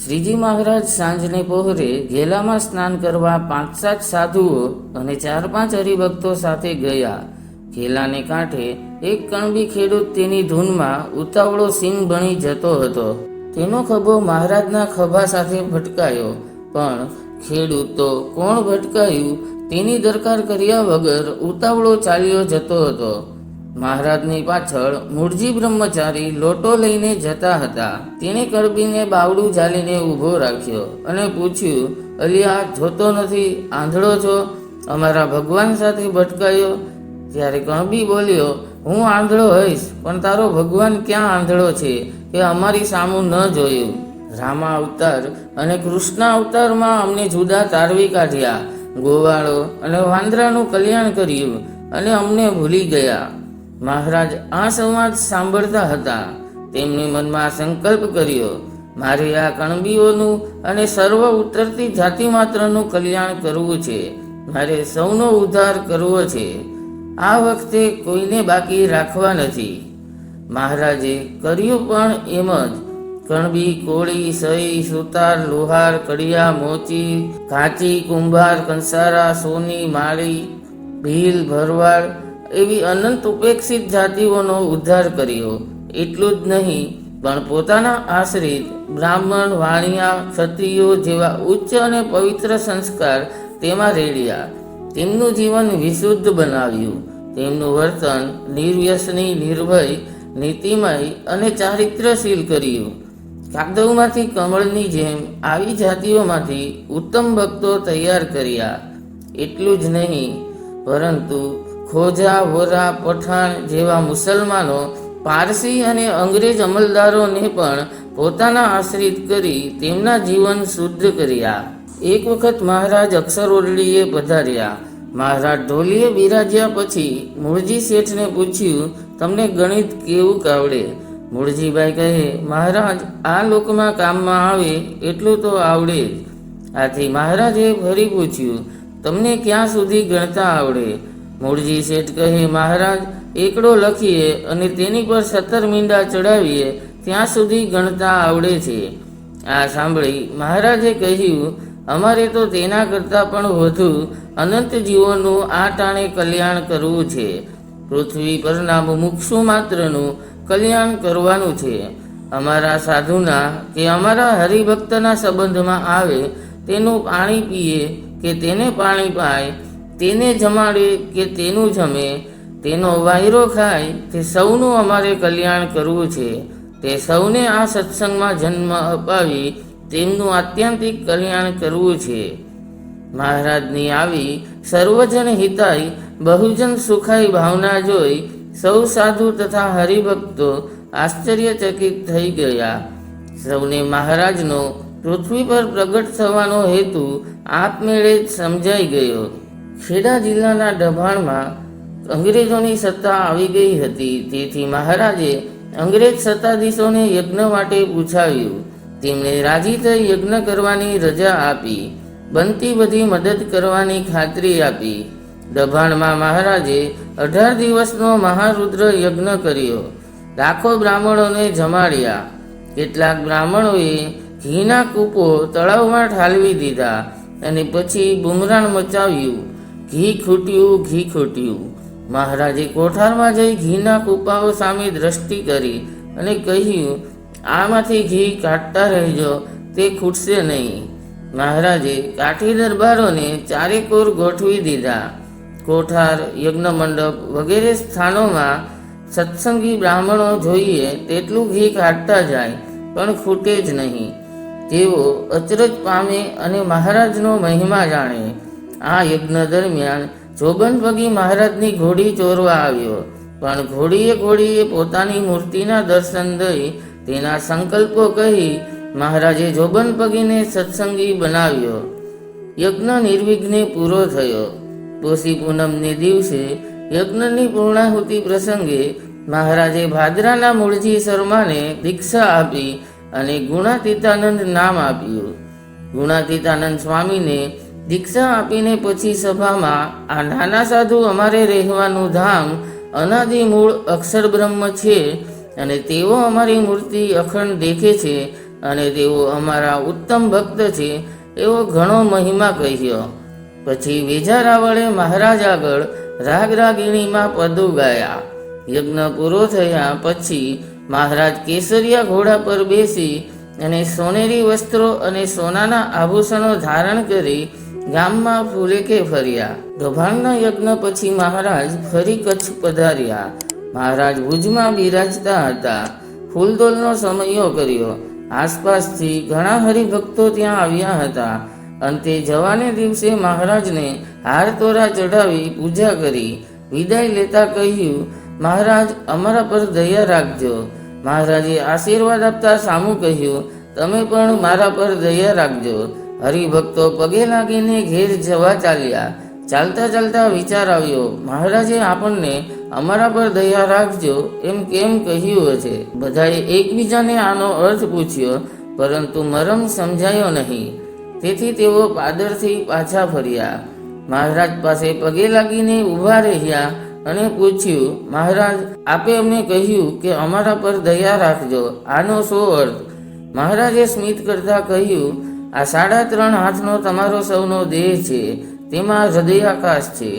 શ્રીજી મહારાજ સાંજને પહોરે ઘેલામાં સ્નાન કરવા પાંચ સાત સાધુઓ અને ચાર પાંચ હરિભક્તો સાથે ગયા. ઘેલાને કાંઠે એક કણબી ખેડૂત તેની ધૂનમાં ઉતાવળો સિંહ બની જતો હતો. તેનો ખભો મહારાજના ખભા સાથે ભટકાયો, પણ ખેડૂત તો કોણ ભટકાયું તેની દરકાર કર્યા વગર ઉતાવળો ચાલ્યો જતો હતો. મહારાજની પાછળ મૂળજી બ્રહ્મચારી લોટો લઈને જતા હતા. તેણે કડબીને બાવડું ઝાલીને ઊભો રાખ્યો અને પૂછ્યું, અલિયા, જોતો નથી, આંધળો છો? અમારા ભગવાન સાથે ભટકાયો. ત્યારે કણબી બોલ્યો, હું આંધળો હોઈશ, પણ તારો ભગવાન ક્યાં આંધળો છે કે અમારી સામું ન જોયું? રામા અવતાર અને કૃષ્ણ અવતારમાં અમને જુદા તારવી કાઢ્યા. ગોવાળો અને વાંદરાનું કલ્યાણ કર્યું અને અમને ભૂલી ગયા. મહારાજ આ સંવાદ સાંભળતા હતા. તેમણે મનમાં સંકલ્પ કર્યો, મારે આ કણબીઓનું અને સર્વ ઉતરતી જાતિ માત્રનું કલ્યાણ કરવું છે. મારે સૌનો ઉદ્ધાર કરવો છે. આ વખતે કોઈને બાકી રાખવા નથી. મહારાજે કર્યું પણ એમ જ. કણબી, કોળી, સઈ, સુતાર, લોહાર, કડિયા મોચી કાચી કુંભાર, કંસારા, સોની, માળી, ભીલ, ભરવાડ એવી અનંત ઉપેક્ષિત જાતિઓનો ઉદ્ધાર કર્યો. એટલું જ નહીં, પણ પોતાના આશ્રિત બ્રાહ્મણ, વાણિયા, ક્ષત્રિયો જેવા ઉચ્ચ અને પવિત્ર સંસ્કાર તેમાં રેડ્યા. તેમનું જીવન વિશુદ્ધ બનાવ્યું. તેમનું વર્તન નિર્વ્યસની, નિર્ભય, નીતિમય અને ચારિત્રશીલ કર્યું. કાગદવમાંથી કમળની જેમ આવી જાતિઓમાંથી ઉત્તમ ભક્તો તૈયાર કર્યા. એટલું જ નહીં, પરંતુ ખોજા વોરા પઠાણ જેવા મુસલમાનો પારસી અને અંગ્રેજ અમલદારોને પણ પોતાના આશ્રિત કરી તેમના જીવન શુદ્ધ કર્યા. એક વખત મહારાજ અક્ષરોરડીએ પધાર્યા. મહારાજ ઢોલીએ બિરાજ્યા પછી મૂળજી શેઠને પૂછ્યું, તમને ગણિત કેવું આવડે મૂળજીભાઈ કહે, મહારાજ, આ લોકમાં કામમાં આવે એટલું તો આવડે જ. આથી મહારાજે ફરી પૂછ્યું, તમને ક્યાં સુધી ગણતા આવડે? મૂળજી શેઠ કહે, મહારાજ, એકડો લખીએ અને તેની પર સત્તર મીંડા ચડાવીએ, ત્યાં સુધી ગણતા આવડે છે. આ સાંભળી મહારાજે કહ્યું, અમારે તો તેના કરતાં પણ વધુ અનંત જીવોનું આ ટાણે કલ્યાણ કરવું છે. પૃથ્વી પરના મુમુક્ષુ માત્રનું કલ્યાણ કરવાનું છે. અમારા સાધુના કે અમારા હરિભક્તના સંબંધમાં આવે, તેનું પાણી પીએ કે તેને પાણી પાય તેને જમાડે કે તેનું જમે, તેનો વાયરો ખાય તે સૌનું અમારે કલ્યાણ કરવું છે. તે સૌને આ સત્સંગમાં જન્મ અપાવી તેમનું આત્યંતિક કલ્યાણ કરવું છે. મહારાજની આવી સર્વજન હિતાય બહુજન સુખાઈ ભાવના જોઈ સૌ સાધુ તથા હરિભક્તો આશ્ચર્યચકિત થઈ ગયા. સૌને મહારાજનો પૃથ્વી પર પ્રગટ થવાનો હેતુ આપમેળે જ સમજાઈ ગયો. ખેડા જિલ્લાના દબાણમાં અંગ્રેજોની સત્તા આવી ગઈ હતી. તેથી મહારાજે અંગ્રેજ સત્તાધીશોને યજ્ઞ માટે પૂછાવ્યું તેમણે રાજી થઈ યજ્ઞ કરવાની રજા આપી, બનતી બધી મદદ કરવાની ખાતરી આપી. દભાણમાં મહારાજે અઢાર દિવસનો મહારુદ્ર યજ્ઞ કર્યો. લાખો બ્રાહ્મણોને જમાડ્યા. કેટલાક બ્રાહ્મણોએ ઘીના કૂપો તળાવમાં ઠાલવી દીધા અને પછી બુમરાણ મચાવ્યું. ઘી ખૂટ્યું ઘી ખૂટ્યું. મહારાજે કોઠારમાં જઈ ઘીના કૂપાઓ સામે દ્રષ્ટિ કરી અને કહ્યું, આમાંથી ઘી કાઢતા રહેજો, તે ખૂટશે નહીં. મહારાજે કાઠી દરબારોને ચારેકોર ગોઠવી દીધા. કોઠાર યજ્ઞ મંડપ વગેરે સ્થાનોમાં સત્સંગી બ્રાહ્મણો જોઈએ તેટલું ઘી કાઢતા જાય, પણ ખૂટે જ નહીં. તેઓ અચરજ પામે અને મહારાજનો મહિમા જાણે. આ યજ્ઞ દરમિયાન જોગનભગી મહારાજની ઘોડી ચોરવા આવ્યો. પણ ઘોડીએ ઘોડીએ પોતાની મૂર્તિના દર્શન દઈ તેના સંકલ્પો કહી મહારાજે જોબનપગીને સત્સંગી બનાવ્યો. યજ્ઞ નિર્વિઘ્ને પૂરો થયો. પોષી પૂનમને દિવસે યજ્ઞની પૂર્ણાહુતિ પ્રસંગે મહારાજે ભાદરાના મૂળજી શર્માને દીક્ષા આપી અને ગુણાતીતાનંદ નામ આપ્યું. ગુણાતીતાનંદ સ્વામીને દીક્ષા આપીને પછી સભામાં આ નાના સાધુ અમારે રહેવાનું ધામ અનાદિ મૂળ અક્ષર બ્રહ્મ છે અને તેઓ અમારી મૂર્તિ અખંડ દેખે છે અને તેઓ અમારા ઉત્તમ ભક્ત છે એવો ઘણો મહિમા કહ્યો. પછી વેજા રાવળે મહારાજ આગળ રાગ રાગીણીમાં પદો ગાયા યજ્ઞ પૂરો થયા પછી મહારાજ કેસરિયા ઘોડા પર બેસી અને સોનેરી વસ્ત્રો અને સોનાના આભૂષણો ધારણ કરી ગામમાં ફૂલેકે ફર્યા. ગભાણના યજ્ઞ પછી મહારાજ ફરી કચ્છ પધાર્યા. મહારાજ ભુજમાં બિરાજતા હતા. ફૂલદોલનો સમયો કર્યો. આસપાસથી ઘણા હરિભક્તો ત્યાં આવ્યા હતા. અંતે જવાને દિવસે મહારાજને હાર તોરા ચઢાવી પૂજા કરી. વિદાય લેતા કહ્યું, મહારાજ, અમારા પર દયા રાખજો. મહારાજે આશીર્વાદ આપતા સામું કહ્યું, તમે પણ મારા પર દયા રાખજો. હરિભક્તો પગે લાગીને ઘેર જવા ચાલ્યા. ચાલતા ચાલતા વિચાર આવ્યો, મહારાજે, આપણને અમારા પર દયા રાખજો એમ કેમ કહ્યું હશે? બધાએ એકબીજાને આનો અર્થ પૂછ્યો, પરંતુ મરમ સમજાયો નહીં. તેથી તેઓ પાદરથી પાછા ફર્યા. મહારાજ પાસે પગે લાગીને ઊભા રહ્યા અને પૂછ્યું, મહારાજ, આપે અમને કહ્યું કે અમારા પર દયા રાખજો, આનો શો અર્થ? મહારાજે સ્મિત કરતા કહ્યું આ સાડા ત્રણ હાથનો તમારો સૌનો દેહ છે, તેમાં હૃદયાકાશ છે.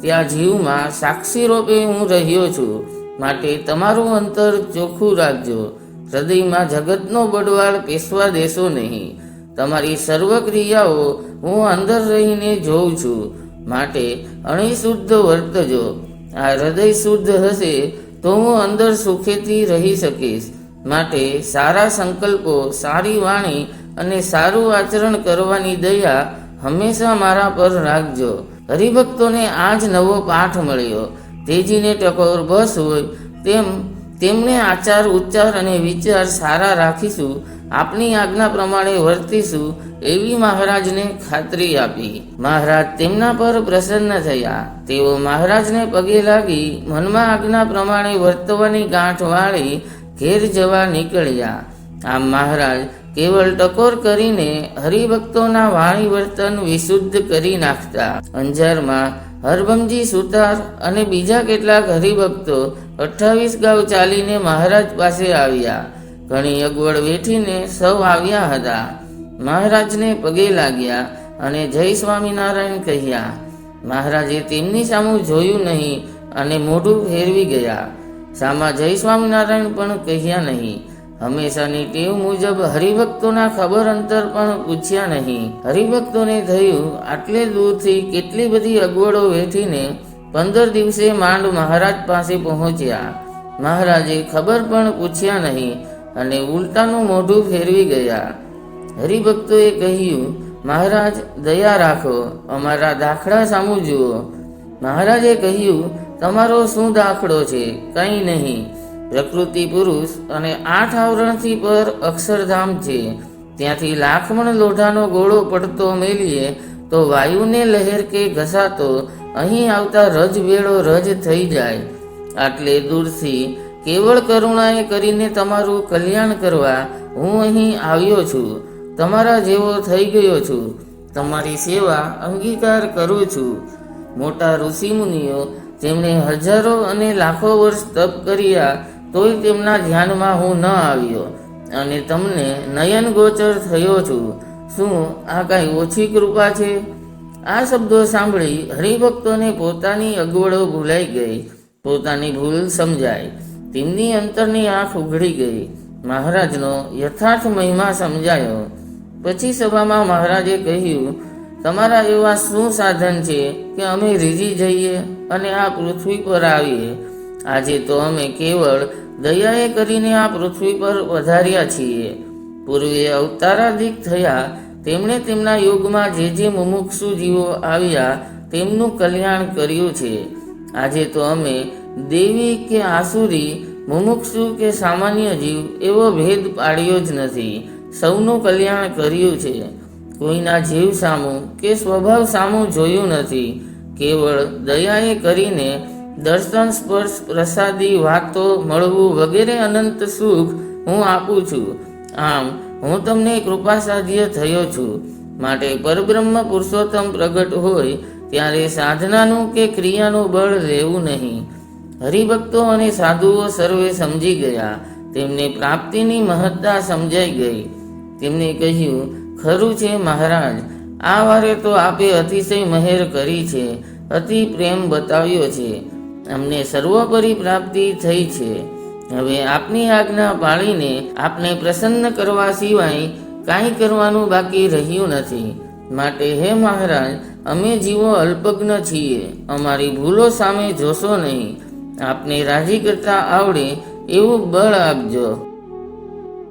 ત્યાં જીવમાં સાક્ષી રૂપે હું રહ્યો છું, માટે તમારું અંતર ચોખ્ખું રાખજો. હૃદયમાં જગતનો બડવાળ પેશવા દેશો નહીં. તમારી સર્વ ક્રિયાઓ હું અંદર રહીને જોઉં છું, માટે અણિશુદ્ધ વર્તજો. આ હૃદય શુદ્ધ હશે તો હું અંદર સુખેથી રહી શકીશ, માટે સારા સંકલ્પો, સારી વાણી અને સારું આચરણ કરવાની દયા હંમેશા મારા પર રાખજો. હરિભક્તોને આ જ નવો પાઠ મળ્યો. તેજીને ટકોર બસ હોય તેમ તેમને આચાર, ઉચ્ચાર અને વિચાર સારા રાખીશું. આપની આજ્ઞા પ્રમાણે વર્તીશું એવી મહારાજને ખાતરી આપી. મહારાજ તેમના પર પ્રસન્ન થયા. તેઓ મહારાજને પગે લાગી મનમાં આજ્ઞા પ્રમાણે વર્તવાની ગાંઠ વાળી ઘેર જવા નીકળ્યા. આમ મહારાજ કેવળ ટકોર કરીને હરિભક્તોના વાણી વર્તન વિશુદ્ધ કરી નાખતા. અંજારમાં હરભમજી સુતાર અને બીજા કેટલાક હરિભક્તો અઠ્ઠાવીસ ગાઉ ચાલીને મહારાજ પાસે આવ્યા. ઘણી અગવડ વેઠીને સૌ આવ્યા હતા. મહારાજને પગે લાગ્યા અને જય સ્વામિનારાયણ કહ્યા. મહારાજે તેમની સામું જોયું નહીં અને મોઢું ફેરવી ગયા. સામા જય સ્વામિનારાયણ પણ કહ્યા નહીં. હંમેશાની ટેવ મુજબ હરિભક્તોના ખબર અંતર પણ પૂછ્યા નહીં. હરિભક્તોને થયું, આટલે દૂરથી કેટલી બધી અગવડો વેઠીને પંદર દિવસે માંડ મહારાજ પાસે પહોંચ્યા. મહારાજે ખબર પણ પૂછ્યા નહીં અને ઉલટાનું મોઢું ફેરવી ગયા. હરિભક્તોએ કહ્યું, મહારાજ, દયા રાખો, અમારા દાખલા સામું જુઓ. મહારાજે કહ્યું, તમારો શું દાખલો છે? કંઈ નહીં. પ્રકૃતિ પુરુષ અને આઠ આવરણથી પર અક્ષરધામ છે. ત્યાંથી લાખમણ લોઢાનો ગોળો પડતો મેલીએ તો વાયુને લહેર કે ઘસાતો અહીં આવતા રજ વેળો રજ થઈ જાય. આટલે દૂરથી કેવળ કરુણાએ કરીને તમારું કલ્યાણ કરવા હું અહીં આવ્યો છું. તમારા જેવો થઈ ગયો છું. તમારી સેવા અંગીકાર કરું છું. મોટા ઋષિમુનિઓ જેમણે હજારો અને લાખો વર્ષ તપ કર્યા તોય તેમના ધ્યાનમાં હું ન આવ્યો અને તમને નયન ગોચર થયો છું. શું આ કાંઈ ઓછી કૃપા છે? આ શબ્દો સાંભળી હરિભક્તોને પોતાની અગવડો ભૂલાઈ ગઈ. પોતાની ભૂલ સમજાય તેમની અંતરની આંખ ઉઘડી ગઈ. મહારાજનો યથાર્થ મહિમા સમજાયો. પછી સભામાં મહારાજે કહ્યું, તમારા એવા શું સાધન છે કે અમે રીઝી જઈએ અને આ પૃથ્વી પર આવીએ? આજે તો અમે કેવળ દયાએ કરીને આ પૃથ્વી પર વધાર્યા છીએ. પૂર્વે અવતારાધિક થયા, તેમણે તેમના યુગમાં જે જે મુમુક્ષુ જીવો આવ્યા, તેમનું કલ્યાણ કર્યું છે. આજે તો અમે દેવી કે આસુરી, મુમુક્ષુ કે સામાન્ય જીવ એવો ભેદ પાડ્યો જ નથી. સૌનું કલ્યાણ કર્યું છે. કોઈના જીવ સામું કે સ્વભાવ સામું જોયું નથી. કેવળ દયાએ કરીને દર્શન, સ્પર્શ, પ્રસાદી, વાતો, મળવું વગેરે અનંત સુખ હું આપું છું. આમ, હું તમને કૃપાસાધ્ય થયો છું. માટે પરબ્રહ્મ પુરુષોત્તમ પ્રગટ હોય ત્યારે સાધનાનું કે ક્રિયાનું બળ લેવું નહીં. હરિભક્તો અને સાધુઓ સર્વે સમજી ગયા. તેમને પ્રાપ્તિની મહત્તા સમજાઈ ગઈ. તેમને કહ્યું, ખરું છે મહારાજ, આ વારે તો આપે અતિશય મહેર કરી છે. અતિ પ્રેમ બતાવ્યો છે. અમને સર્વોપરી પ્રાપ્તિ થઈ છે. હવે આપની આજ્ઞા પાળીને આપને પ્રસન્ન કરવા સિવાય કાંઈ કરવાનું બાકી રહ્યું નથી. માટે હે મહારાજ, અમે જીવો અલ્પજ્ઞ છીએ. અમારી ભૂલો સામે જોશો નહીં. આપને રાજી કરતા આવડે એવું બળ આપજો.